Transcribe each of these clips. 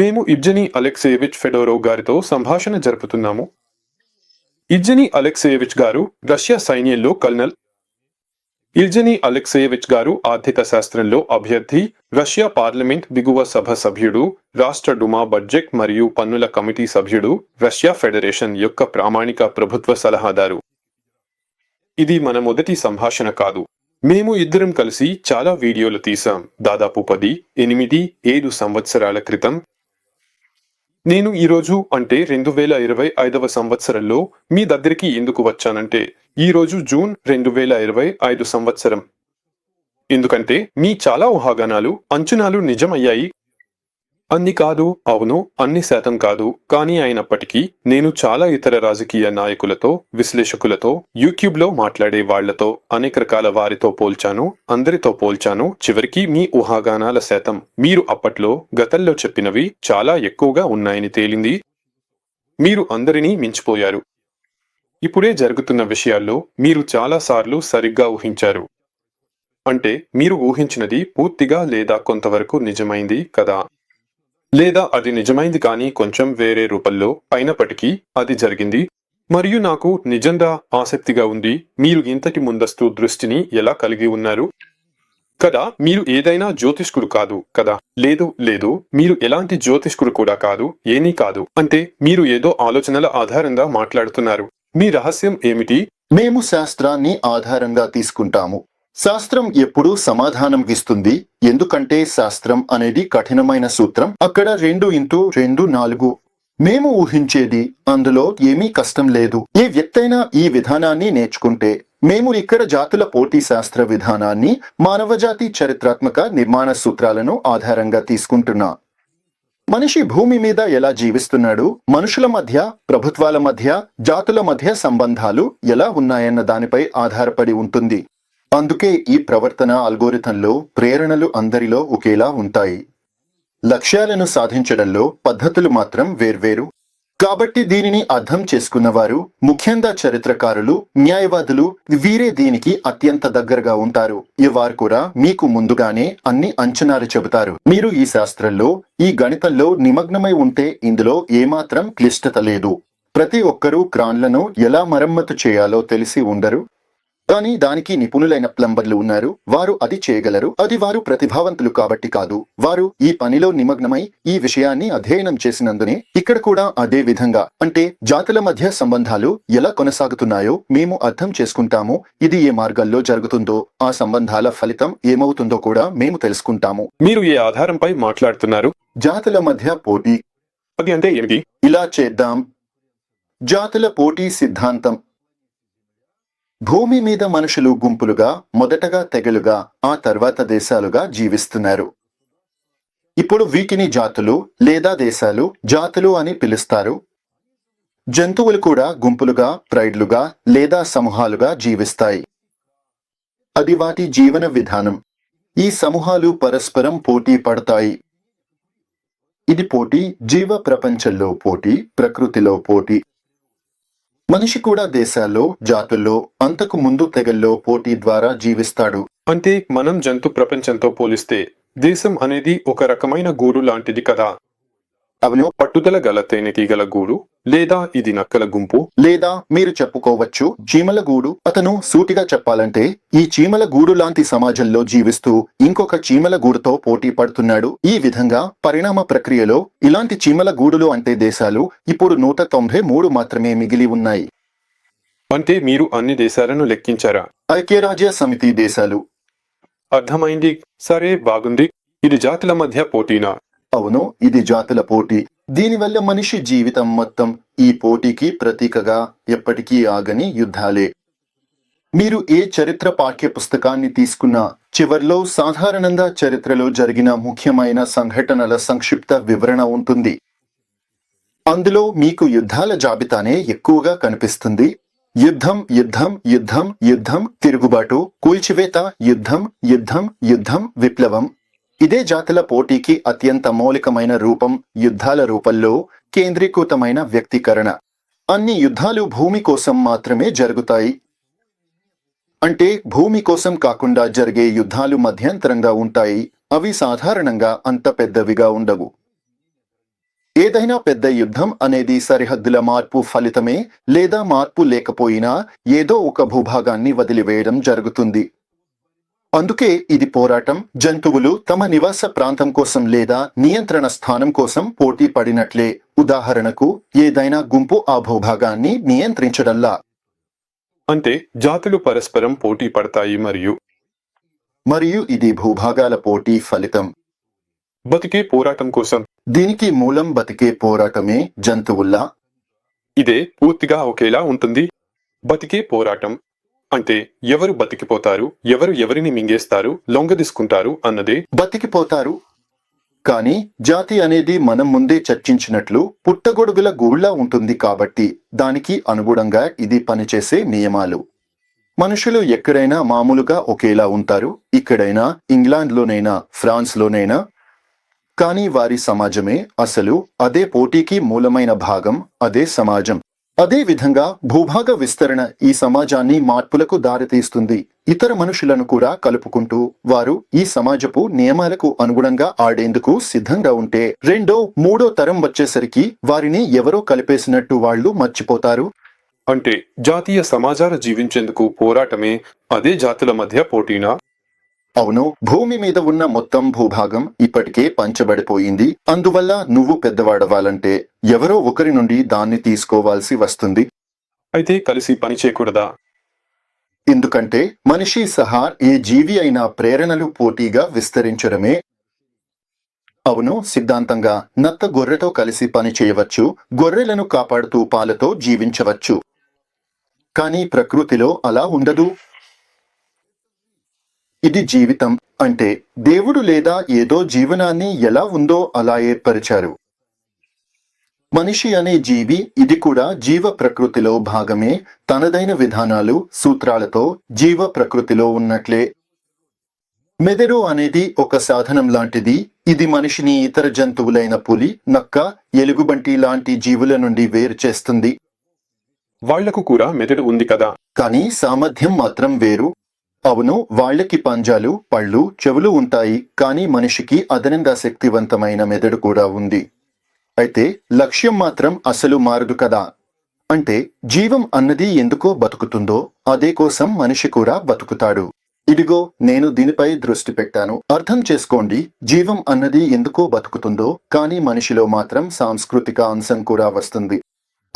మేము ఇబ్జని అలెక్సేవిచ్ ఫెడోరో గారితో సంభాషణ జరుపుతున్నాము. ఇబ్జనీ అలెక్సేవిచ్ గారు రష్యా సైన్యంలో కల్నల్. ఇల్జని అలెక్సేవిచ్ గారు ఆర్థిక శాస్త్రంలో అభ్యర్థి. రష్యా పార్లమెంట్ దిగువ సభ సభ్యుడు రాష్ట్ర డుమా బడ్జెట్ మరియు పన్నుల కమిటీ సభ్యుడు రష్యా ఫెడరేషన్ యొక్క ప్రామాణిక ప్రభుత్వ సలహాదారు. ఇది మన మొదటి సంభాషణ కాదు. మేము ఇద్దరం కలిసి చాలా వీడియోలు తీసాం దాదాపు పది ఎనిమిది ఏడు సంవత్సరాల క్రితం నేను ఈరోజు అంటే రెండు వేల ఇరవై ఐదవ సంవత్సరంలో మీ దగ్గరికి ఎందుకు వచ్చానంటే ఈరోజు జూన్ రెండు వేల ఇరవై ఐదు సంవత్సరం. ఎందుకంటే మీ చాలా ఊహాగానాలు అంచనాలు నిజమయ్యాయి అన్ని కాదు అవును అన్ని శాతం కాదు. కానీ అయినప్పటికీ నేను చాలా ఇతర రాజకీయ నాయకులతో విశ్లేషకులతో యూట్యూబ్లో మాట్లాడే వాళ్ళతో అనేక రకాల వారితో పోల్చాను అందరితో పోల్చాను. చివరికి మీ ఊహాగానాల శాతం మీరు అప్పట్లో గతంలో చెప్పినవి చాలా ఎక్కువగా ఉన్నాయని తేలింది. మీరు అందరినీ మించిపోయారు. ఇప్పుడే జరుగుతున్న విషయాల్లో మీరు చాలా సార్లు సరిగ్గా ఊహించారు. అంటే మీరు ఊహించినది పూర్తిగా లేదా కొంతవరకు నిజమైంది కదా? లేదా అది నిజమైంది కానీ కొంచెం వేరే రూపంలో అయినప్పటికీ అది జరిగింది. మరియు నాకు నిజంగా ఆసక్తిగా ఉంది. మీరు ఇంతటి ముందస్తు దృష్టిని ఎలా కలిగి ఉన్నారు? కదా మీరు ఏదైనా జ్యోతిష్కుడు కాదు కదా? లేదు లేదు మీరు ఎలాంటి జ్యోతిష్కుడు కూడా కాదు ఏమీ కాదు. అంటే మీరు ఏదో ఆలోచనల ఆధారంగా మాట్లాడుతున్నారు. మీ రహస్యం ఏమిటి? మేము శాస్త్రాన్ని ఆధారంగా తీసుకుంటాము. శాస్త్రం ఎప్పుడూ సమాధానం ఇస్తుంది. ఎందుకంటే శాస్త్రం అనేది కఠినమైన సూత్రం. అక్కడ రెండు ఇంటూ రెండు నాలుగు. మేము ఊహించేది అందులో ఏమీ కష్టం లేదు. ఏ వ్యక్తైనా ఈ విధానాన్ని నేర్చుకుంటే మేము ఇక్కడ జాతుల పోటీ శాస్త్ర విధానాన్ని మానవజాతి చరిత్రాత్మక నిర్మాణ సూత్రాలను ఆధారంగా తీసుకుంటున్నా. మనిషి భూమి మీద ఎలా జీవిస్తున్నాడు మనుషుల మధ్య ప్రభుత్వాల మధ్య జాతుల మధ్య సంబంధాలు ఎలా ఉన్నాయన్న దానిపై ఆధారపడి ఉంటుంది. అందుకే ఈ ప్రవర్తన అల్గోరిథంలో ప్రేరణలు అందరిలో ఒకేలా ఉంటాయి. లక్ష్యాలను సాధించడంలో పద్ధతులు మాత్రం వేర్వేరు. కాబట్టి దీనిని అర్థం చేసుకున్నవారు ముఖ్యంగా చరిత్రకారులు న్యాయవాదులు వీరే దీనికి అత్యంత దగ్గరగా ఉంటారు. ఈ వారు కూడా మీకు ముందుగానే అన్ని అంచనాలు చెబుతారు. మీరు ఈ శాస్త్రంలో ఈ గణితంలో నిమగ్నమై ఉంటే ఇందులో ఏమాత్రం క్లిష్టత లేదు. ప్రతి ఒక్కరూ క్రాన్లను ఎలా మరమ్మతు చేయాలో తెలిసి ఉండరు. కానీ దానికి నిపుణులైన ప్లంబర్లు ఉన్నారు. వారు అది చేయగలరు. అది వారు ప్రతిభావంతులు కాబట్టి కాదు. వారు ఈ పనిలో నిమగ్నమై ఈ విషయాన్ని అధ్యయనం చేసినందునే ఇక్కడ కూడా అదే విధంగా. అంటే జాతుల మధ్య సంబంధాలు ఎలా కొనసాగుతున్నాయో మేము అర్థం చేసుకుంటాము. ఇది ఏ మార్గాల్లో జరుగుతుందో ఆ సంబంధాల ఫలితం ఏమవుతుందో కూడా మేము తెలుసుకుంటాము. మీరు ఏ ఆధారంపై మాట్లాడుతున్నారు? జాతుల మధ్య పోటీ అది అంటే ఏమిటి? ఇలా చేద్దాం. జాతుల పోటీ సిద్ధాంతం. భూమి మీద మనుషులు గుంపులుగా మొదటగా తెగలుగా ఆ తర్వాత దేశాలుగా జీవిస్తున్నారు. ఇప్పుడు వీటిని జాతులు లేదా దేశాలు జాతులు అని పిలుస్తారు. జంతువులు కూడా గుంపులుగా ప్రైడ్లుగా లేదా సమూహాలుగా జీవిస్తాయి. అది వాటి జీవన విధానం. ఈ సమూహాలు పరస్పరం పోటీ పడతాయి. ఇది పోటీ జీవ ప్రపంచంలో పోటీ ప్రకృతిలో పోటీ మనిషి కూడా దేశాల్లో జాతుల్లో అంతకు ముందు తెగల్లో పోటీ ద్వారా జీవిస్తాడు. అంటే మనం జంతు ప్రపంచంతో పోలిస్తే దేశం అనేది ఒక రకమైన గూడు లాంటిది కదా. అవును. పట్టుదల గల తేనెటీగల గూడు. లేదా ఇది నక్కల గుంపు? లేదా మీరు చెప్పుకోవచ్చు చీమల గూడు. అతను సూటిగా చెప్పాలంటే ఈ చీమల గూడు లాంటి సమాజంలో జీవిస్తూ ఇంకొక చీమల గూడుతో పోటీ పడుతున్నాడు. ఈ విధంగా పరిణామ ప్రక్రియలో ఇలాంటి చీమల గూడులు అంటే దేశాలు ఇప్పుడు నూట తొంభై మూడు మాత్రమే మిగిలి ఉన్నాయి. అంటే మీరు అన్ని దేశాలను లెక్కించారా? ఐక్యరాజ్య సమితి దేశాలు. అర్థమైంది. సరే బాగుంది. ఇది జాతుల మధ్య పోటీనా? అవును ఇది జాతుల పోటీ. దీనివల్ల మనిషి జీవితం మొత్తం ఈ పోటీకి ప్రతీకగా ఎప్పటికీ ఆగని యుద్ధాలే. మీరు ఏ చరిత్ర పాఠ్య పుస్తకాన్ని తీసుకున్నా చివర్లో సాధారణంగా చరిత్రలో జరిగిన ముఖ్యమైన సంఘటనల సంక్షిప్త వివరణ ఉంటుంది. అందులో మీకు యుద్ధాల జాబితానే ఎక్కువగా కనిపిస్తుంది. యుద్ధం యుద్ధం యుద్ధం యుద్ధం తిరుగుబాటు కూల్చివేత యుద్ధం యుద్ధం యుద్ధం విప్లవం. ఇదే జాతుల పోటీకి అత్యంత మౌలికమైన రూపం యుద్ధాల రూపంలో కేంద్రీకృతమైన వ్యక్తీకరణ. అన్ని యుద్ధాలు భూమి కోసం మాత్రమే జరుగుతాయి. అంటే భూమి కోసం కాకుండా జరిగే యుద్ధాలు మధ్యంతరంగా ఉంటాయి. అవి సాధారణంగా అంత పెద్దవిగా ఉండవు. ఏదైనా పెద్ద యుద్ధం అనేది సరిహద్దుల మార్పు ఫలితమే లేదా మార్పు లేకపోయినా ఏదో ఒక భూభాగాన్ని వదిలివేయడం జరుగుతుంది. అందుకే ఇది పోరాటం. జంతువులు తమ నివాస ప్రాంతం కోసం లేదా నియంత్రణ స్థానం కోసం పోటీ పడినట్లే. ఉదాహరణకు ఏదైనా గుంపు ఆ భూభాగాన్ని నియంత్రించడల్లా. అంటే జాతులు పరస్పరం పోటీ పడతాయి మరియు మరియు ఇది భూభాగాల పోటీ ఫలితం. బతికే పోరాటం కోసం. దీనికి మూలం బతికే పోరాటమే జంతువుల్లా. ఇదే పూర్తిగా ఒకేలా ఉంటుంది. బతికే పోరాటం. అంటే ఎవరు బతికిపోతారు? ఎవరు ఎవరిని మింగేస్తారు? లొంగదీసుకుంటారు అన్నదే బతికిపోతారు. కానీ జాతి అనేది మనం ముందే చర్చించినట్లు పుట్టగొడుగుల గూళ్ళ ఉంటుంది కాబట్టి దానికి అనుగుణంగా ఇది పనిచేసే నియమాలు. మనుషులు ఎక్కడైనా మామూలుగా ఒకేలా ఉంటారు. ఇక్కడైనా ఇంగ్లాండ్లోనైనా ఫ్రాన్స్లోనైనా. కానీ వారి సమాజమే అసలు అదే పోటీకి మూలమైన భాగం అదే సమాజం. అదే విధంగా భూభాగ విస్తరణ ఈ సమాజాన్ని మార్పులకు దారితీస్తుంది. ఇతర మనుషులను కూడా కలుపుకుంటూ వారు ఈ సమాజపు నియమాలకు అనుగుణంగా ఆడేందుకు సిద్ధంగా ఉంటే రెండో మూడో తరం వచ్చేసరికి వారిని ఎవరో కలిపేసినట్టు వాళ్ళు మర్చిపోతారు. అంటే జాతీయ సమాజాలు జీవించేందుకు పోరాటమే అదే జాతుల మధ్య పోటీనా? అవును భూమి మీద ఉన్న మొత్తం భూభాగం ఇప్పటికే పంచబడిపోయింది. అందువల్ల నువ్వు పెద్దవాడవాలంటే ఎవరో ఒకరి నుండి దాన్ని తీసుకోవాల్సి వస్తుంది. అయితే కలిసి పని చేయకూడదా ఎందుకంటే మనిషి సహా ఏ జీవి అయినా ప్రేరణలు పోటీగా విస్తరించడమే. అవును సిద్ధాంతంగా నత్త గొర్రెతో కలిసి పని చేయవచ్చు గొర్రెలను కాపాడుతూ పాలతో జీవించవచ్చు. కానీ ప్రకృతిలో అలా ఉండదు. ఇది జీవితం అంటే దేవుడు లేదా ఏదో జీవనాన్ని ఎలా ఉందో అలా ఏర్పరిచారు. మనిషి అనే జీవి ఇది కూడా జీవ ప్రకృతిలో భాగమే. తనదైన విధానాలు సూత్రాలతో జీవ ప్రకృతిలో ఉన్నట్లే. మెదడు అనేది ఒక సాధనం లాంటిది. ఇది మనిషిని ఇతర జంతువులైన పులి నక్క ఎలుగుబంటి లాంటి జీవుల నుండి వేరు చేస్తుంది. వాళ్ళకు కూడా మెదడు ఉంది కదా? కానీ సామర్థ్యం మాత్రం వేరు. అవును వాళ్ళకి పంజాలు పళ్ళు చెవులు ఉంటాయి. కానీ మనిషికి అదనంగా శక్తివంతమైన మెదడు కూడా ఉంది. అయితే లక్ష్యం మాత్రం అసలు మారదు కదా. అంటే జీవం అన్నది ఎందుకో బతుకుతుందో అదే కోసం మనిషి కూడా బతుకుతాడు. ఇదిగో నేను దీనిపై దృష్టి పెట్టాను. అర్థం చేసుకోండి జీవం అన్నది ఎందుకో బతుకుతుందో కానీ మనిషిలో మాత్రం సాంస్కృతిక అంశం కూడా వస్తుంది.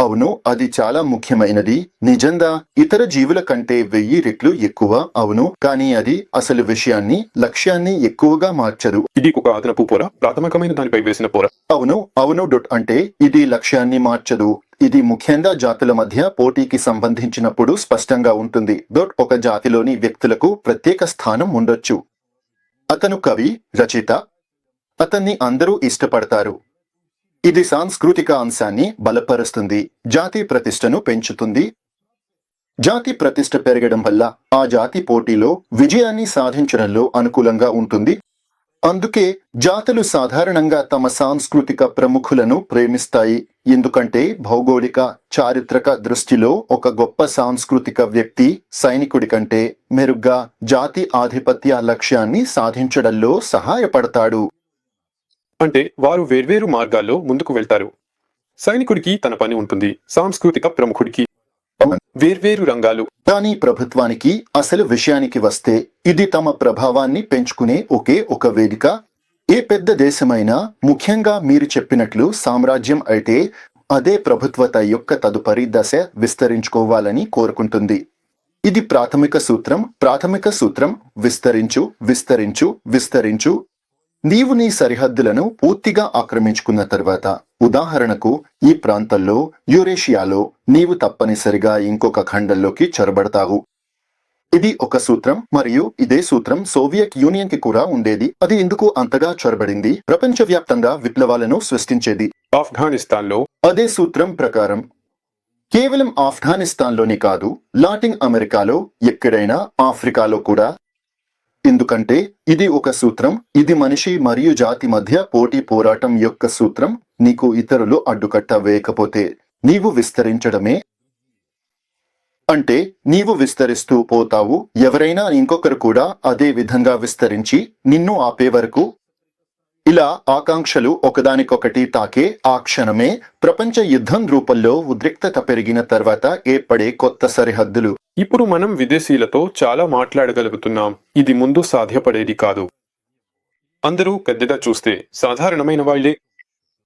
అవును అది చాలా ముఖ్యమైనది. నిజంగా ఇతర జీవుల కంటే వెయ్యి రెట్లు ఎక్కువ అవును కానీ అది అసలు విషయాన్ని లక్ష్యాన్ని ఎక్కువగా మార్చదు. ఇది ఒక అదనపు పొర ప్రాథమికమైన దానిపై వేసిన పొర. అవును అవును డొట్ అంటే ఇది లక్ష్యాన్ని మార్చదు. ఇది ముఖ్యంగా జాతుల మధ్య పోటీకి సంబంధించినప్పుడు స్పష్టంగా ఉంటుంది. డొట్ ఒక జాతిలోని వ్యక్తులకు ప్రత్యేక స్థానం ఉండొచ్చు. అతను కవి రచయిత. అతన్ని అందరూ ఇష్టపడతారు. ఇది సాంస్కృతిక అంశాన్ని బలపరుస్తుంది జాతి ప్రతిష్టను పెంచుతుంది. జాతి ప్రతిష్ట పెరగడం వల్ల ఆ జాతి పోటీలో విజయాన్ని సాధించడంలో అనుకూలంగా ఉంటుంది. అందుకే జాతులు సాధారణంగా తమ సాంస్కృతిక ప్రముఖులను ప్రేమిస్తాయి. ఎందుకంటే భౌగోళిక చారిత్రక దృష్టిలో ఒక గొప్ప సాంస్కృతిక వ్యక్తి సైనికుడి కంటే మెరుగ్గా జాతి ఆధిపత్య లక్ష్యాన్ని సాధించడంలో సహాయపడతాడు. అంటే వారు వేర్వేరు మార్గాల్లో ముందుకు వెళ్తారు. సైనికుడికి తన పని ఉంటుంది. సాంస్కృతిక ప్రముఖుడికి వేర్వేరు రంగాలు. కానీ ప్రభుత్వానికి అసలు విషయానికి వస్తే ఇది తమ ప్రభావాన్ని పెంచుకునే ఒకే ఒక వేదిక. ఏ పెద్ద దేశమైనా ముఖ్యంగా మీరు చెప్పినట్లు సామ్రాజ్యం అయితే అదే ప్రభుత్వత యొక్క తదుపరి దశ విస్తరించుకోవాలని కోరుకుంటుంది. ఇది ప్రాథమిక సూత్రం ప్రాథమిక సూత్రం విస్తరించు విస్తరించు విస్తరించు నీవు నీ సరిహద్దులను పూర్తిగా ఆక్రమించుకున్న తర్వాత ఉదాహరణకు ఈ ప్రాంతంలో యురేషియాలో నీవు తప్పనిసరిగా ఇంకొక ఖండంలోకి చొరబడతావు. ఇది ఒక సూత్రం మరియు ఇదే సూత్రం సోవియట్ యూనియన్కి కూడా ఉండేది. అది ఎందుకు అంతగా చొరబడింది? ప్రపంచవ్యాప్తంగా విప్లవాలను సృష్టించేది. ఆఫ్ఘనిస్తాన్లో అదే సూత్రం ప్రకారం కేవలం ఆఫ్ఘనిస్తాన్లోనే కాదు లాటిన్ అమెరికాలో ఎక్కడైనా ఆఫ్రికాలో కూడా ఎందుకంటే ఇది ఒక సూత్రం ఇది మనిషి మరియు జాతి మధ్య పోటీ పోరాటం యొక్క సూత్రం నీకు ఇతరులు అడ్డుకట్ట వేయకపోతే నీవు విస్తరించడమే. అంటే నీవు విస్తరిస్తూ పోతావు ఎవరైనా ఇంకొకరు కూడా అదే విధంగా విస్తరించి నిన్ను ఆపే వరకు ఇలా ఆకాంక్షలు ఒకదానికొకటి తాకే ఆ క్షణమే ప్రపంచ యుద్ధం రూపంలో ఉద్రిక్తత పెరిగిన తర్వాత ఏర్పడే కొత్త సరిహద్దులు. ఇప్పుడు మనం విదేశీయులతో చాలా మాట్లాడగలుగుతున్నాం. ఇది ముందు సాధ్యపడేది కాదు. అందరూ పెద్దగా చూస్తే సాధారణమైన వాళ్ళే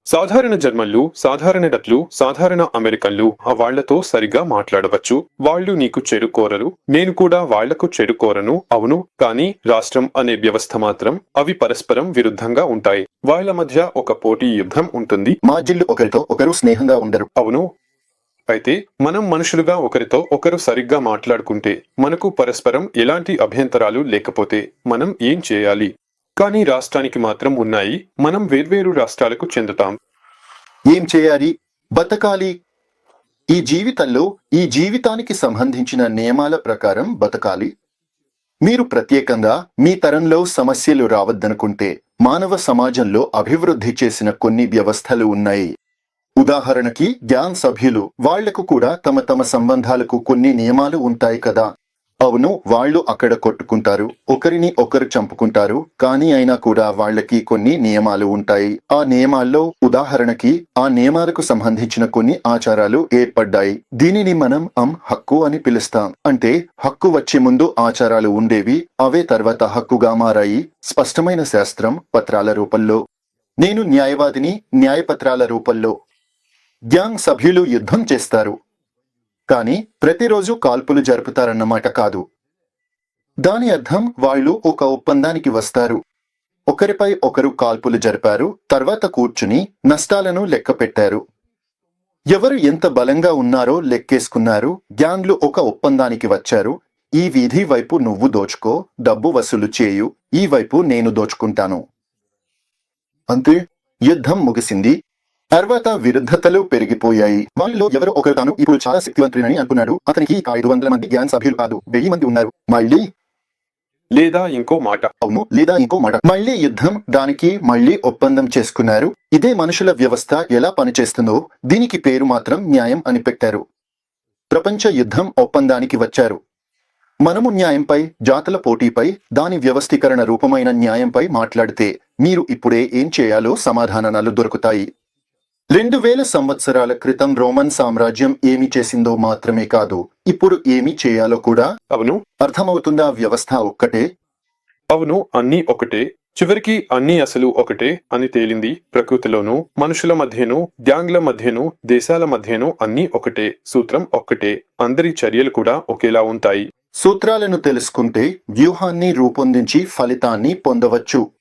సాధారణ జర్మన్లు సాధారణ డట్లు సాధారణ అమెరికన్లు ఆ వాళ్ళతో సరిగా మాట్లాడవచ్చు. వాళ్ళు నీకు చెడు కోరరు నేను కూడా వాళ్ళకు చెడు కోరను అవును కానీ రాష్ట్రం అనే వ్యవస్థ మాత్రం అవి పరస్పరం విరుద్ధంగా ఉంటాయి. వాళ్ళ మధ్య ఒక పోటీ యుద్ధం ఉంటుంది. మా జిల్లు ఒకరితో ఒకరు స్నేహంగా ఉండరు. అవును. అయితే మనం మనుషులుగా ఒకరితో ఒకరు సరిగ్గా మాట్లాడుకుంటే మనకు పరస్పరం ఎలాంటి అభ్యంతరాలు లేకపోతే మనం ఏం చేయాలి? కానీ రాష్ట్రానికి మాత్రం ఉన్నాయి. మనం వేర్వేరు రాష్ట్రాలకు చెందుతాం. ఏం చేయాలి? బతకాలి. ఈ జీవితంలో ఈ జీవితానికి సంబంధించిన నియమాల ప్రకారం బతకాలి. మీరు ప్రత్యేకంగా మీ తరంలో సమస్యలు రావద్దనుకుంటే మానవ సమాజంలో అభివృద్ధి చేసిన కొన్ని వ్యవస్థలు ఉన్నాయి. ఉదాహరణకి గ్యాన్ సభ్యులు వాళ్ళకు కూడా తమ తమ సంబంధాలకు కొన్ని నియమాలు ఉంటాయి కదా. అవును వాళ్ళు అక్కడ కొట్టుకుంటారు. ఒకరిని ఒకరు చంపుకుంటారు. కానీ అయినా కూడా వాళ్ళకి కొన్ని నియమాలు ఉంటాయి. ఆ నియమాల్లో ఉదాహరణకి ఆ నియమాలకు సంబంధించిన కొన్ని ఆచారాలు ఏర్పడ్డాయి. దీనిని మనం అం హక్కు అని పిలుస్తాం. అంటే హక్కు వచ్చే ముందు ఆచారాలు ఉండేవి అవే తర్వాత హక్కుగా మారాయి. స్పష్టమైన శాస్త్రం పత్రాల రూపంలో. నేను న్యాయవాదిని న్యాయపత్రాల రూపంలో. గ్యాంగ్ సభ్యులు యుద్ధం చేస్తారు. కానీ ప్రతిరోజు కాల్పులు జరుపుతారన్నమాట కాదు. దాని అర్థం వాళ్ళు ఒక ఒప్పందానికి వస్తారు. ఒకరిపై ఒకరు కాల్పులు జరిపారు తర్వాత కూర్చుని నష్టాలను లెక్క పెట్టారు. ఎవరు ఎంత బలంగా ఉన్నారో లెక్కేసుకున్నారు గ్యాంగ్లు ఒక ఒప్పందానికి వచ్చారు ఈ వీధి వైపు నువ్వు దోచుకో డబ్బు వసూలు చేయు ఈ వైపు నేను దోచుకుంటాను. అంతే యుద్ధం ముగిసింది తర్వాత విరుద్ధతలు పెరిగిపోయాయి. వాళ్ళలో ఎవరో ఒకరు తాను ఇప్పుడు చాలా శక్తివంతుడని అనుకున్నాడు. అతనికి ఐదు వందల మంది గ్యాన్ సభ్యులు కాదు వెయ్యి మంది ఉన్నారు. మళ్ళీ లేదా ఇంకో మాట. అవును లేదా ఇంకో మాట. మళ్ళీ యుద్ధం దానికి మళ్ళీ ఒప్పందం చేసుకున్నారు. ఇదే మనుషుల వ్యవస్థ ఎలా పనిచేస్తుందో దీనికి పేరు మాత్రం న్యాయం అని పెట్టారు. ప్రపంచ యుద్ధం ఒప్పందానికి వచ్చారు. మనము న్యాయంపై జాతుల పోటీపై దాని వ్యవస్థీకరణ రూపమైన న్యాయంపై మాట్లాడితే మీరు ఇప్పుడే ఏం చేయాలో సమాధానాలు దొరుకుతాయి. రెండు వేల సంవత్సరాల క్రితం రోమన్ సామ్రాజ్యం ఏమి చేసిందో మాత్రమే కాదు ఇప్పుడు ఏమి చేయాలో కూడా అవును. అర్థమవుతుందా? వ్యవస్థ ఒక్కటే. అవును అన్నీ ఒకటే. చివరికి అన్నీ అసలు ఒకటే అని తేలింది ప్రకృతిలోనూ మనుషుల మధ్యను డ్యాంగ్ల మధ్యను దేశాల మధ్యను అన్నీ ఒకటే. సూత్రం ఒక్కటే. అందరి చర్యలు కూడా ఒకేలా ఉంటాయి. సూత్రాలను తెలుసుకుంటే వ్యూహాన్ని రూపొందించి ఫలితాన్ని పొందవచ్చు.